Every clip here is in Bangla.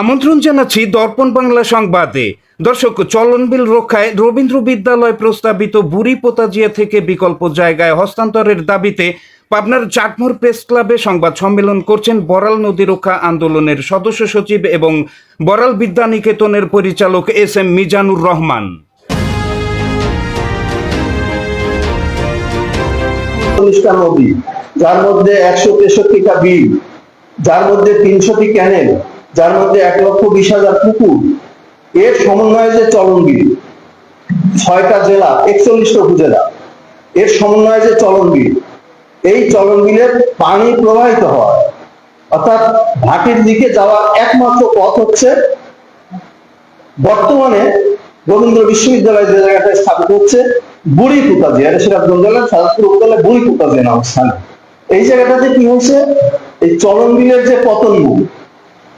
আমন্ত্রণ জানাচ্ছি দর্পণ বাংলা সংবাদে। দর্শক, চলনবিল রক্ষায় রবীন্দ্র বিদ্যালয় প্রস্তাবিত বুড়ি পোতাজিয়া থেকে বিকল্প জায়গায় হস্তান্তরের দাবিতে পাবনার চাটমোর প্রেস ক্লাবে সংবাদ সম্মেলন করছেন বরাল নদী রক্ষা আন্দোলনের সদস্য সচিব এবং বরাল বিদ্যানিকেতনের পরিচালক এস এম মিজানুর রহমান। যার মধ্যে একশো তেষট্টিটা বিল, যার মধ্যে তিনশোটি ক্যানেল যার মধ্যে এক লক্ষ বিশ হাজার পুকুর এর সমন্বয়ে যে চলন বিল ছয়টা জেলা, একচল্লিশটা উপজেলা, এর সমন্বয়ে যে চলন বিল এই চলন বিলের পানি প্রবাহিত হয়। অর্থাৎ ঘাটির দিকে যাওয়ার একমাত্র পথ হচ্ছে বর্তমানে রবীন্দ্র বিশ্ববিদ্যালয় যে জায়গাটায় স্থাপিত হচ্ছে বুড়ি পুতাজি এটা সিরাজগঞ্জ জেলার সাজাদপুর উপজেলায় বুড়ি পুতাজি নাম স্থান। এই জায়গাটাতে কি হয়েছে? এই চলন বিলের যে পতন মুখ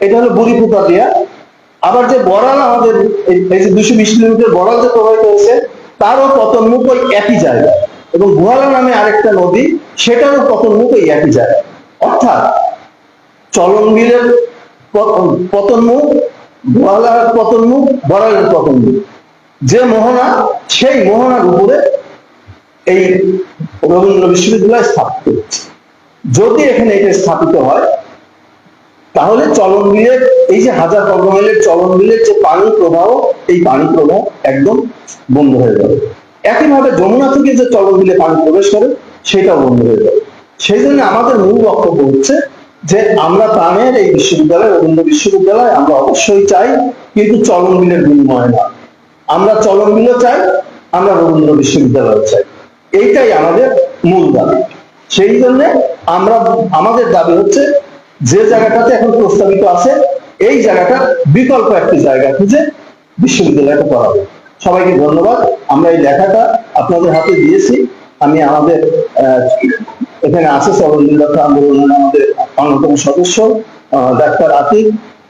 এটা হলো বুড়ি পুতাজিয়া আবার যে বড়াল আমাদের, এই যে দুশো বিশ কিলোমিটার বড়াল যে প্রবাহিত হয়েছে, তারও পতন মুখ ওই একই জায়গায়। এবং গুহালা নামে আরেকটা নদী, সেটারও পতন মুখ ওই একই জায়গায়। অর্থাৎ চলন বিলের পতন- মুখ গোয়ালার পতন মুখ, বড়ালের পতন মুখ। যে মোহনা, সেই মোহনার উপরে এই রবীন্দ্র বিশ্ববিদ্যালয় স্থাপিত হচ্ছে যদি এখানে এটা স্থাপিত হয় তাহলে চলন বিলের, এই যে হাজার বর্গমাইলের চলন বিলের যে পানি প্রবাহ, এই পানি প্রবাহ একদম বন্ধ হয়ে যাবে। একইভাবে যমুনা থেকে যে চলন বিলে পানি প্রবেশ করে, সেটাও বন্ধ হয়ে যাবে। সেই জন্য আমাদের মূল বক্তব্য হচ্ছে যে আমরা প্রাণের এই বিশ্ববিদ্যালয় রবীন্দ্র বিশ্ববিদ্যালয়, আমরা অবশ্যই চাই কিন্তু চলন বিলের বিনিময় না। আমরা চলন বিলও চাই, আমরা রবীন্দ্র বিশ্ববিদ্যালয় চাই। এইটাই আমাদের মূল দাবি। সেই জন্য আমরা, আমাদের দাবি হচ্ছে যে জায়গাটাতে এখন প্রস্তাবিত আছে, এই জায়গাটা বিকল্প একটি জায়গা খুঁজে বিশ্ববিদ্যালয়টা করাবো সবাইকে ধন্যবাদ। আমরা এই লেখাটা আপনাদের হাতে দিয়েছি। আমি আমাদের এখানে আছে চরণবিল্লতা আন্দোলনের আমাদের অন্যতম সদস্য ডাক্তার আতিক।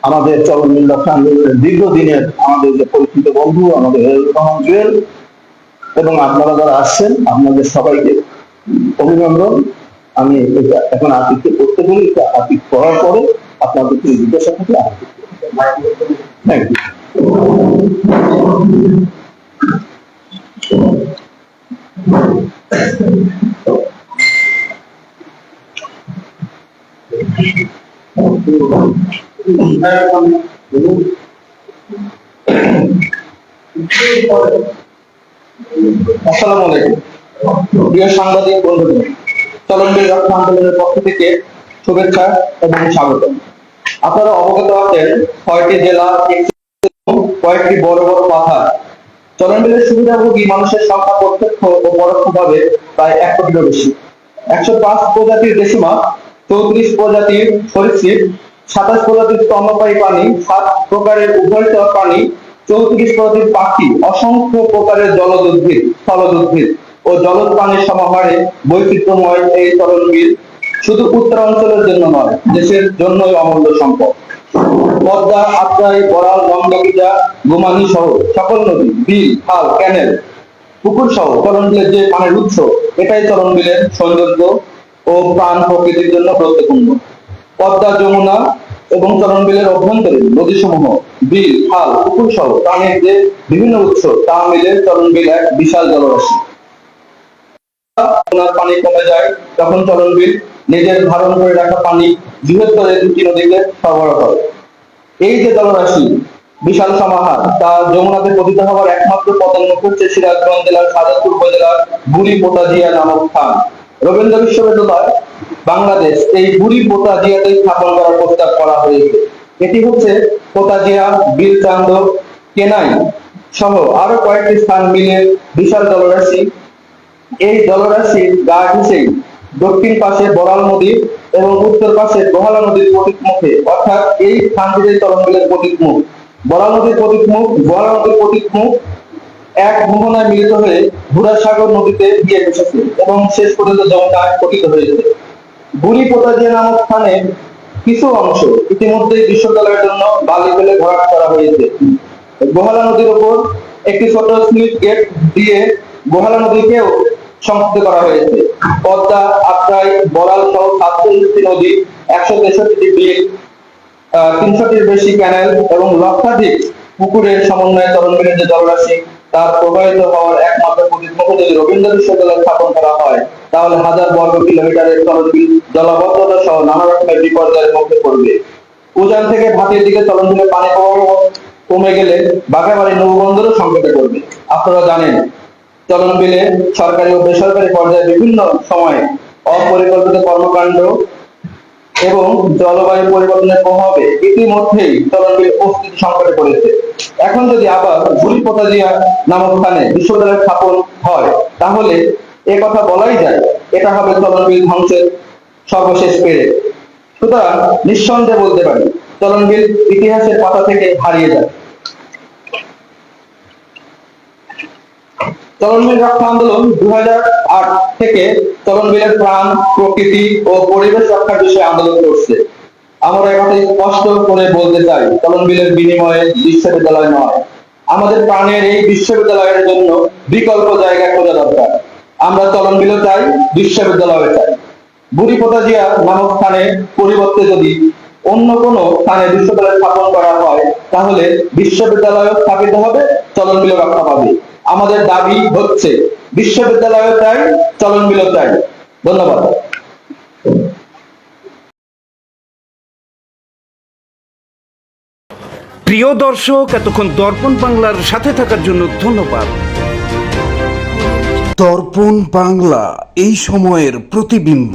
আমাদের চরণবিল্লতা আন্দোলনের দীর্ঘদিনের আমাদের যে পরিচিত বন্ধু, আমাদের রহমান জুয়েল। এবং আপনারা যারা আসছেন, আপনাদের সবাইকে অভিনন্দন। আমি এখন আতিককে করতে বলি এটা করার পরে আপনাদেরকে জিজ্ঞাসা থাকলে ইউ আসসালামু আলাইকুম। প্রিয় সাংবাদিক বন্ধুগণ চলনবিল রক্ষা আন্দোলনের পক্ষ থেকে শুভেচ্ছা এবং স্বাগত। আপনারা অবগত আছেন, ছয়টি জেলা কয়েকটি বড় বড় পাহাড়। চলনবিলের সুবিধাভোগী মানুষের সংখ্যা প্রত্যক্ষ ও পরোক্ষভাবে প্রায় এক কোটিরও বেশি। একশো পাঁচ প্রজাতির দেশিমা, চৌত্রিশ প্রজাতির সরীসৃপ, সাতাশ প্রজাতির স্তন্যপায়ী প্রাণী, সাত প্রকারের উভয়চর প্রাণী, চৌত্রিশ প্রজাতির পাখি, অসংখ্য প্রকারের জলজ উদ্ভিদ স্থলজ উদ্ভিদ ও জলজ প্রাণীর সমাহারে বৈচিত্র্যময় এই তরলবিল শুধু উত্তরাঞ্চলের জন্য নয়, দেশের জন্যই অমূল্য সম্পদ। পদ্মা আত্রাই বরাল, গঙ্গাপিজা গোমানি সহ সকল নদী, বিল, খাল, ক্যানেল, পুকুর সহ চলনবিলের যে পানির উৎস, এটাই চলনবিলের সৌন্দর্য ও প্রাণ প্রকৃতির জন্য গুরুত্বপূর্ণ। পদ্মা, যমুনা এবং চলনবিলের অভ্যন্তরীণ নদীসমূহ, বিল, খাল, পুকুর সহ প্রাণের যে বিভিন্ন উৎস, তা মিলে চলনবিল এক বিশাল জলরাশি। যমুনার পানি কমে যায়, তখন চলনবিল নিজের ধারণ করে রাখা পানি বৃহত্তর দুটি নদীকে সরবরাহ করে। এই যে জলরাশি, বিশাল সমাহার, তা যমুনাতে পতিত হওয়ার একমাত্র পতন হচ্ছে সিরাজগঞ্জ জেলার সাজাদপুর উপজেলার বুড়ি পোতাজিয়া নামক স্থান। রবীন্দ্র বিশ্ববিদ্যালয়, বাংলাদেশ, এই বুড়ি পোতাজিয়াতে স্থাপন করার প্রস্তাব করা হয়েছে। এটি হচ্ছে পোতাজিয়া বিলচান্দ কেনাই সহ আরও কয়েকটি স্থান মিলে বিশাল জলরাশি এই জলরাশির গা ঘেঁষেই দক্ষিণ পাশে বড়াল নদী এবং উত্তর পাশে গোহালা নদীর প্রতীকমুখে অর্থাৎ এই স্থানটিতে তরঙ্গের প্রতীকমুখ বড়াল নদীর প্রতীকমুখ গোহালা নদীর প্রতীকমুখ এক মোহনায় মিলিত হয়ে ভুরাসাগর নদীতে গিয়ে বসেছে এবং শেষ পর্যন্ত যমুনায় পতিত হয়েছে বুড়ি পোতাজিয়া নামক স্থানে কিছু অংশ ইতিমধ্যেই বিশ্ববিদ্যালয়ের জন্য বালি ফেলে ভরাট করা হয়েছে। গোহালা নদীর ওপর একটি ছোট স্লিপ গেট দিয়ে গোহালা নদীকেও সংযুক্ত করা হয়েছে। পদ্মা, আত্রাই বড়াল সহ সাতচল্লিশটি নদী, একশো তেষট্টি বিল তিনশোটির বেশি ক্যানেল এবং লক্ষাধিক পুকুরের সমন্বয়ে চলনবিলের যে জলরাশি তার প্রবাহিত হওয়ার একমাত্র প্রতিমুখ যদি রবীন্দ্র বিশ্ববিদ্যালয় স্থাপন করা হয়, তাহলে হাজার বর্গ কিলোমিটারের চলনবিল জলাবদ্ধতা সহ নানা রকমের বিপর্যয়ের মধ্যে পড়বে। উজান থেকে ভাটির দিকে চলনবিলে পানি প্রবাহ কমে গেলে বাঘাবাড়ি নৌবন্দরও সংকটে পড়বে। আপনারা জানেন চলনবিলে সরকারি ও বেসরকারি পর্যায়ে বিভিন্ন সময়ে অপরিকল্পিত কর্মকাণ্ড এবং জলবায়ু পরিবর্তনের প্রভাবে ইতিমধ্যেই চলনবিল অস্তিত্ব সংকটে পড়েছে। এখন যদি আবার ভুলি পোতাজিয়া নামক স্থানে বিশ্ববিদ্যালয় স্থাপন হয়, তাহলে এ কথা বলাই যায়, এটা হবে চলনবিল ধ্বংসের সর্বশেষ পেরে। সুতরাং নিঃসন্দেহে বলতে পারি চলনবিল ইতিহাসের পাতা থেকে হারিয়ে যাবে চলনবিল রক্ষা আন্দোলন দু হাজার আট থেকে চলনবিলের প্রাণ, প্রকৃতি ও পরিবেশ রক্ষার বিষয়ে আন্দোলন করছে। আমরা কথা স্পষ্ট করে বলতে চাই চলনবিলের বিনিময়ে বিশ্ববিদ্যালয় নয়। আমাদের প্রাণের এই বিশ্ববিদ্যালয়ের জন্য বিকল্প জায়গা খোঁজা দরকার। আমরা চলনবিলও চাই বিশ্ববিদ্যালয় চাই। বুড়ি জিয়া নামক স্থানে পরিবর্তে যদি অন্য কোনো স্থানে বিশ্ববিদ্যালয় স্থাপন করা হয়, তাহলে বিশ্ববিদ্যালয় স্থাপিত হবে চলনবিল রক্ষা পাবে। আমাদের দাবি হচ্ছে। বিশ্ববিদ্যালয়ের বিশ্ববিদ্যালয় চাই চলনবিল চাই ধন্যবাদ। প্রিয় দর্শক এতক্ষণ দর্পণ বাংলার সাথে থাকার জন্য ধন্যবাদ। দর্পণ বাংলা এই সময়ের প্রতিবিম্ব।